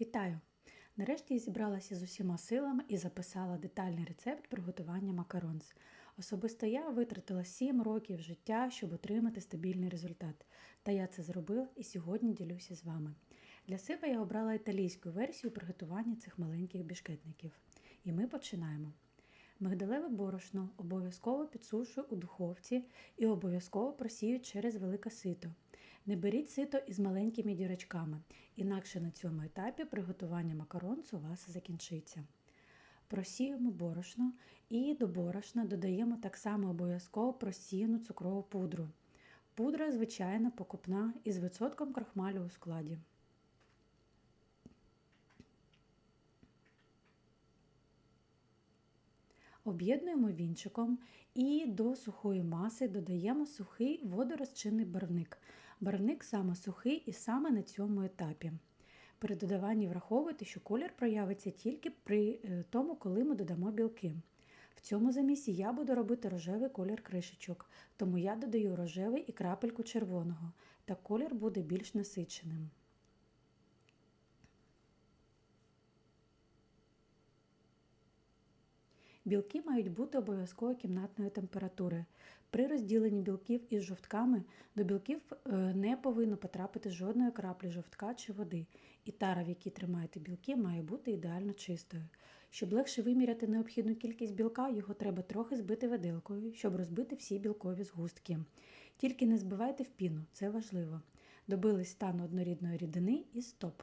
Вітаю! Нарешті я зібралася з усіма силами і записала детальний рецепт приготування макаронс. Особисто я витратила 7 років життя, щоб отримати стабільний результат. Та я це зробила і сьогодні ділюся з вами. Для себе я обрала італійську версію приготування цих маленьких бішкетників. І ми починаємо. Мигдалеве борошно обов'язково підсушую у духовці і обов'язково просію через велике сито. Не беріть сито із маленькими дірочками, інакше на цьому етапі приготування макаронц у вас закінчиться. Просіємо борошно і до борошна додаємо так само обов'язково просіяну цукрову пудру. Пудра звичайна покупна із відсотком крахмалю у складі. Об'єднуємо вінчиком і до сухої маси додаємо сухий водорозчинний барвник. Барвник саме сухий і саме на цьому етапі. При додаванні враховуйте, що колір проявиться тільки при е, тому, коли ми додамо білки. В цьому замісі я буду робити рожевий колір кришечок, тому я додаю рожевий і крапельку червоного, та колір буде більш насиченим. Білки мають бути обов'язково кімнатної температури. При розділенні білків із жовтками до білків е, не повинно потрапити жодної краплі жовтка чи води, і тара, в якій тримаєте білки, має бути ідеально чистою. Щоб легше виміряти необхідну кількість білка, його треба трохи збити виделкою, щоб розбити всі білкові згустки. Тільки не збивайте в піну, це важливо. Добились стану однорідної рідини і стоп.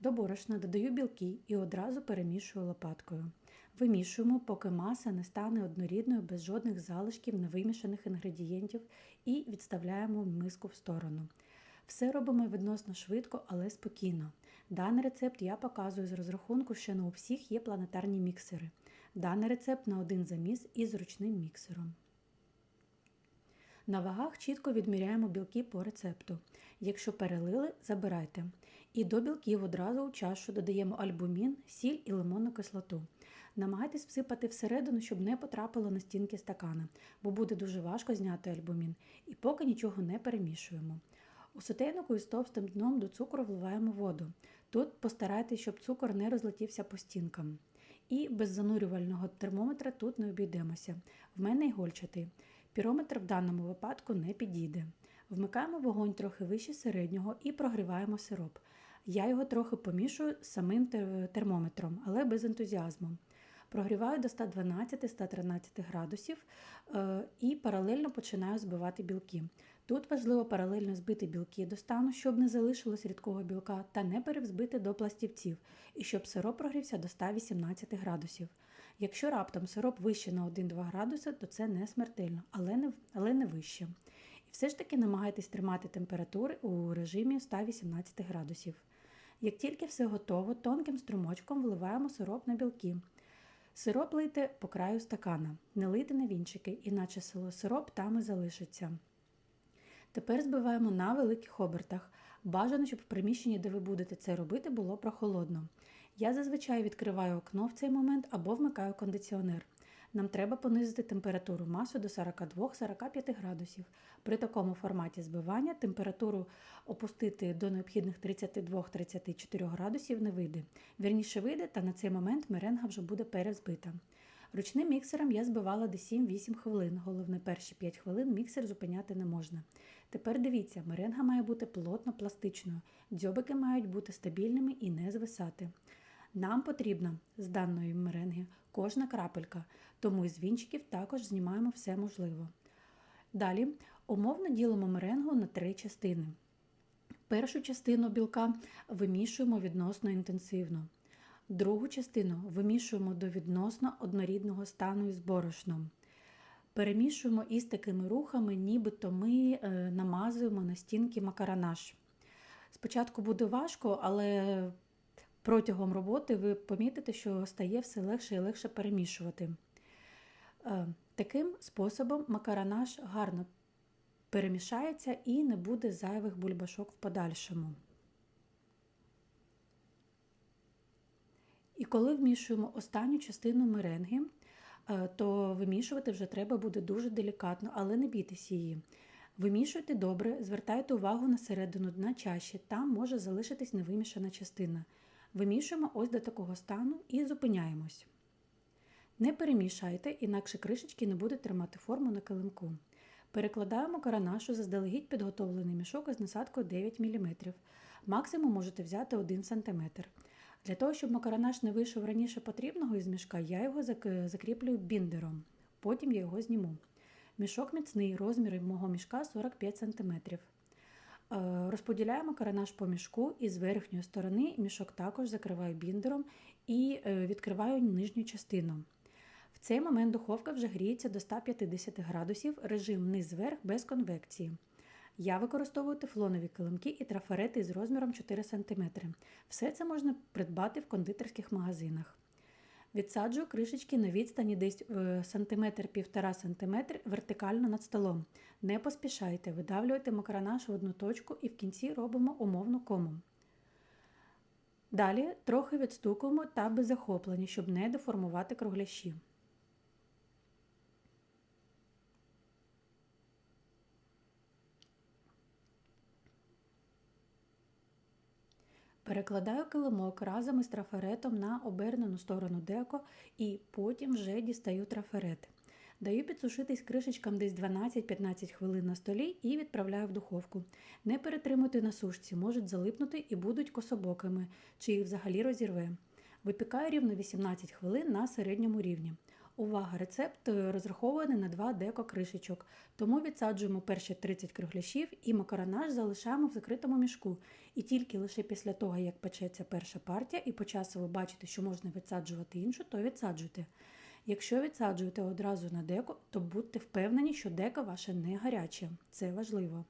До борошна додаю білки і одразу перемішую лопаткою. Вимішуємо, поки маса не стане однорідною без жодних залишків невимішаних інгредієнтів і відставляємо миску в сторону. Все робимо відносно швидко, але спокійно. Даний рецепт я показую з розрахунку, що не у всіх є планетарні міксери. Даний рецепт на один заміс із ручним міксером. На вагах чітко відміряємо білки по рецепту. Якщо перелили, забирайте. І до білків одразу у чашу додаємо альбумін, сіль і лимонну кислоту. Намагайтесь всипати всередину, щоб не потрапило на стінки стакана, бо буде дуже важко зняти альбумін. І поки нічого не перемішуємо. У сотейнику із товстим дном до цукру вливаємо воду. Тут постарайтесь, щоб цукор не розлетівся по стінкам. І без занурювального термометра тут не обійдемося. В мене ігольчатий. Пірометр в даному випадку не підійде. Вмикаємо вогонь трохи вище середнього і прогріваємо сироп. Я його трохи помішую самим термометром, але без ентузіазму. Прогріваю до 112-113 градусів е, і паралельно починаю збивати білки. Тут важливо паралельно збити білки до стану, щоб не залишилось рідкого білка, та не перевзбити до пластівців, і щоб сироп прогрівся до 118 градусів. Якщо раптом сироп вище на 1-2 градуси, то це не смертельно, але не, але не вище. І все ж таки намагайтесь тримати температури у режимі 118 градусів. Як тільки все готово, тонким струмочком вливаємо сироп на білки. Сироп лийте по краю стакана, не лийте на вінчики, іначе сироп там і залишиться. Тепер збиваємо на великих обертах. Бажано, щоб в приміщенні, де ви будете це робити, було прохолодно. Я зазвичай відкриваю окно в цей момент або вмикаю кондиціонер. Нам треба понизити температуру масу до 42-45 градусів. При такому форматі збивання температуру опустити до необхідних 32-34 градусів не вийде. Вірніше вийде, та на цей момент меренга вже буде перезбита. Ручним міксером я збивала до 7-8 хвилин. Головне, перші 5 хвилин міксер зупиняти не можна. Тепер дивіться, меренга має бути плотно пластичною, дзьобики мають бути стабільними і не звисати. Нам потрібна з даної меренги кожна крапелька, тому із вінчиків також знімаємо все можливо. Далі умовно ділимо меренгу на три частини. Першу частину білка вимішуємо відносно інтенсивно. Другу частину вимішуємо до відносно однорідного стану із борошном. Перемішуємо із такими рухами, нібито ми е, намазуємо на стінки макаронаж. Спочатку буде важко, але протягом роботи ви помітите, що стає все легше і легше перемішувати. Е, таким способом макаронаж гарно перемішається і не буде зайвих бульбашок в подальшому. І коли вмішуємо останню частину меренги, е, то вимішувати вже треба буде дуже делікатно, але не бійтесь її. Вимішуйте добре, звертайте увагу на середину дна чаші, там може залишитись невимішана частина. Вимішуємо ось до такого стану і зупиняємось. Не перемішайте, інакше кришечки не будуть тримати форму на килимку. Перекладаємо каранашу заздалегідь підготовлений мішок із насадкою 9 мм. Максимум можете взяти 1 см. Для того, щоб макаронаж не вийшов раніше потрібного із мішка, я його закріплюю біндером. Потім я його зніму. Мішок міцний, розмір мого мішка 45 см. Е, розподіляємо каранаш по мішку і з верхньої сторони мішок також закриваю біндером і е, відкриваю нижню частину. В цей момент духовка вже гріється до 150 градусів, режим низ-верх без конвекції. Я використовую тефлонові килимки і трафарети з розміром 4 см. Все це можна придбати в кондитерських магазинах. Відсаджую кришечки на відстані десь е, сантиметр-півтора см вертикально над столом. Не поспішайте, видавлюйте макаронаж в одну точку і в кінці робимо умовну кому. Далі трохи відстукуємо та без захоплення, щоб не деформувати кругляші. Перекладаю килимок разом із трафаретом на обернену сторону деко і потім вже дістаю трафарет. Даю підсушитись кришечкам десь 12-15 хвилин на столі і відправляю в духовку. Не перетримуйте на сушці, можуть залипнути і будуть кособокими, чи їх взагалі розірве. Випікаю рівно 18 хвилин на середньому рівні. Увага! Рецепт е, розрахований на 2 деко кришечок, тому відсаджуємо перші 30 кругляшів і макаронаж залишаємо в закритому мішку. І тільки лише після того, як печеться перша партія, і по часу ви бачите, що можна відсаджувати іншу, то відсаджуйте. Якщо відсаджуєте одразу на деко, то будьте впевнені, що деко ваше не гаряче. Це важливо.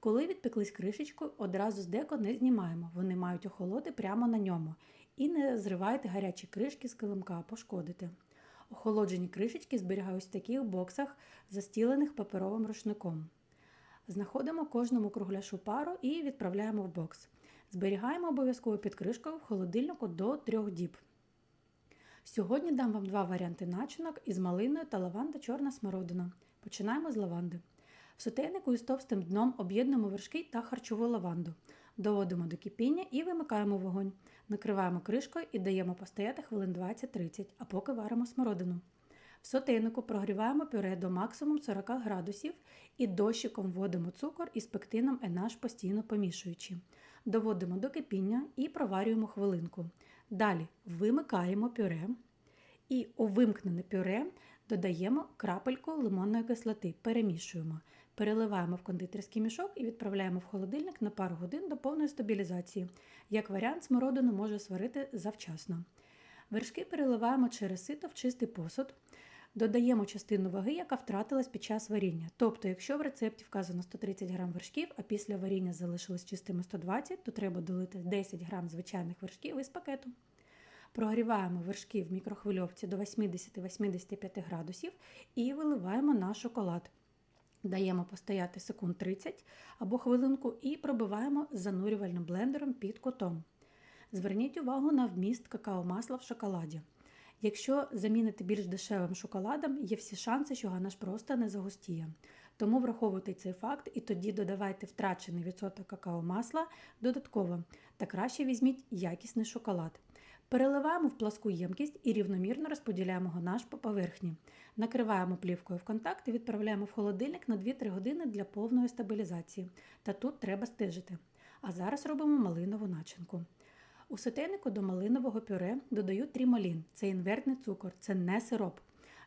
Коли відпеклись кришечку, одразу з деко не знімаємо, вони мають охолоти прямо на ньому. І не зривайте гарячі кришки з килимка, пошкодите. Охолоджені кришечки зберігаюсь в таких боксах, застілених паперовим рушником. Знаходимо кожному кругляшу пару і відправляємо в бокс. Зберігаємо обов'язково під кришкою в холодильнику до 3 діб. Сьогодні дам вам два варіанти начинок із малиною та лаванда чорна смородина. Починаємо з лаванди. В сотейнику із товстим дном об'єднуємо вершки та харчову лаванду. Доводимо до кипіння і вимикаємо вогонь. Накриваємо кришкою і даємо постояти хвилин 20-30, а поки варимо смородину. В сотейнику прогріваємо пюре до максимум 40 градусів і дощиком вводимо цукор із пектином NH постійно помішуючи. Доводимо до кипіння і проварюємо хвилинку. Далі вимикаємо пюре і у вимкнене пюре додаємо крапельку лимонної кислоти, перемішуємо. Переливаємо в кондитерський мішок і відправляємо в холодильник на пару годин до повної стабілізації. Як варіант, смородину може сварити завчасно. Вершки переливаємо через сито в чистий посуд. Додаємо частину ваги, яка втратилась під час варіння. Тобто, якщо в рецепті вказано 130 г вершків, а після варіння залишилось чистими 120 то треба долити 10 г звичайних вершків із пакету. Прогріваємо вершки в мікрохвильовці до 80-85 градусів і виливаємо на шоколад. Даємо постояти секунд 30 або хвилинку і пробиваємо занурювальним блендером під кутом. Зверніть увагу на вміст какао-масла в шоколаді. Якщо замінити більш дешевим шоколадом, є всі шанси, що ганаш просто не загустіє. Тому враховуйте цей факт і тоді додавайте втрачений відсоток какао-масла додатково та краще візьміть якісний шоколад. Переливаємо в пласку ємкість і рівномірно розподіляємо ганаш по поверхні. Накриваємо плівкою в контакт і відправляємо в холодильник на 2-3 години для повної стабілізації. Та тут треба стежити. А зараз робимо малинову начинку. У сотейнику до малинового пюре додаю трімолін. Це інвертний цукор, це не сироп.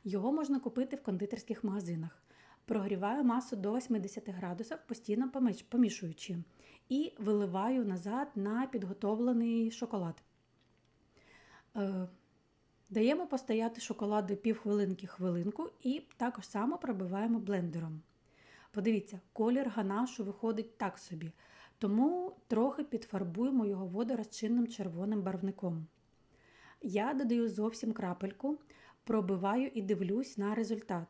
Його можна купити в кондитерських магазинах. Прогріваю масу до 80 градусів, постійно помішуючи. І виливаю назад на підготовлений шоколад. Е, даємо постояти шоколаду півхвилинки хвилинку і також само пробиваємо блендером. Подивіться, колір ганашу виходить так собі, тому трохи підфарбуємо його водорозчинним червоним барвником. Я додаю зовсім крапельку, пробиваю і дивлюсь на результат.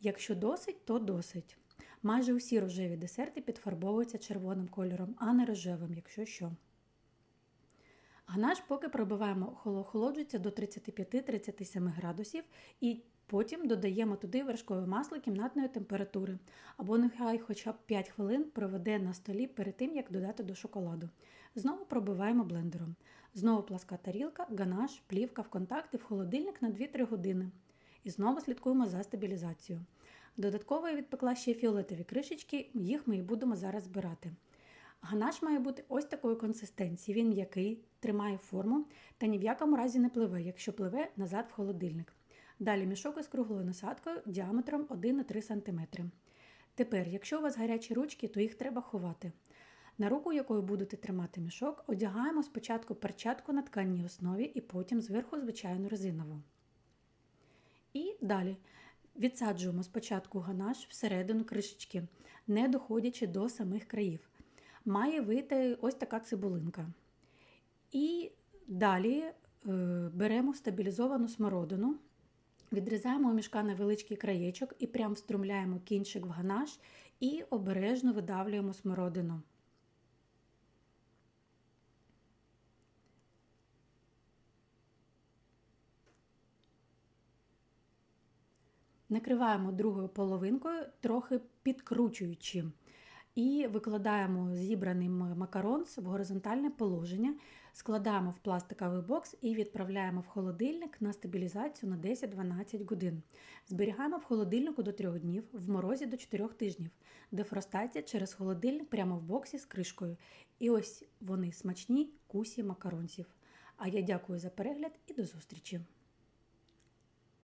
Якщо досить, то досить. Майже усі рожеві десерти підфарбовуються червоним кольором, а не рожевим, якщо що. Ганаш поки пробиваємо, охолоджується до 35-37 градусів і потім додаємо туди вершкове масло кімнатної температури, або нехай хоча б 5 хвилин проведе на столі перед тим, як додати до шоколаду. Знову пробиваємо блендером. Знову пласка тарілка, ганаш, плівка в контакт і в холодильник на 2-3 години. І знову слідкуємо за стабілізацією. Додатково я відпекла ще фіолетові кришечки, їх ми і будемо зараз збирати. Ганаш має бути ось такої консистенції. Він м'який, тримає форму та ні в якому разі не пливе, якщо пливе назад в холодильник. Далі мішок із круглою насадкою діаметром 1-3 см. Тепер, якщо у вас гарячі ручки, то їх треба ховати. На руку, якою будете тримати мішок, одягаємо спочатку перчатку на тканій основі і потім зверху звичайну резинову. І далі відсаджуємо спочатку ганаш всередину кришечки, не доходячи до самих країв. Має вийти ось така цибулинка. І далі е, беремо стабілізовану смородину, відрізаємо у мішка невеличкий краєчок і прям вструмляємо кінчик в ганаш і обережно видавлюємо смородину. Накриваємо другою половинкою, трохи підкручуючи. І викладаємо зібраний макарон в горизонтальне положення, складаємо в пластиковий бокс і відправляємо в холодильник на стабілізацію на 10-12 годин. Зберігаємо в холодильнику до 3 днів, в морозі до 4 тижнів. Дефростація через холодильник прямо в боксі з кришкою. І ось вони смачні кусі макаронців. А я дякую за перегляд і до зустрічі!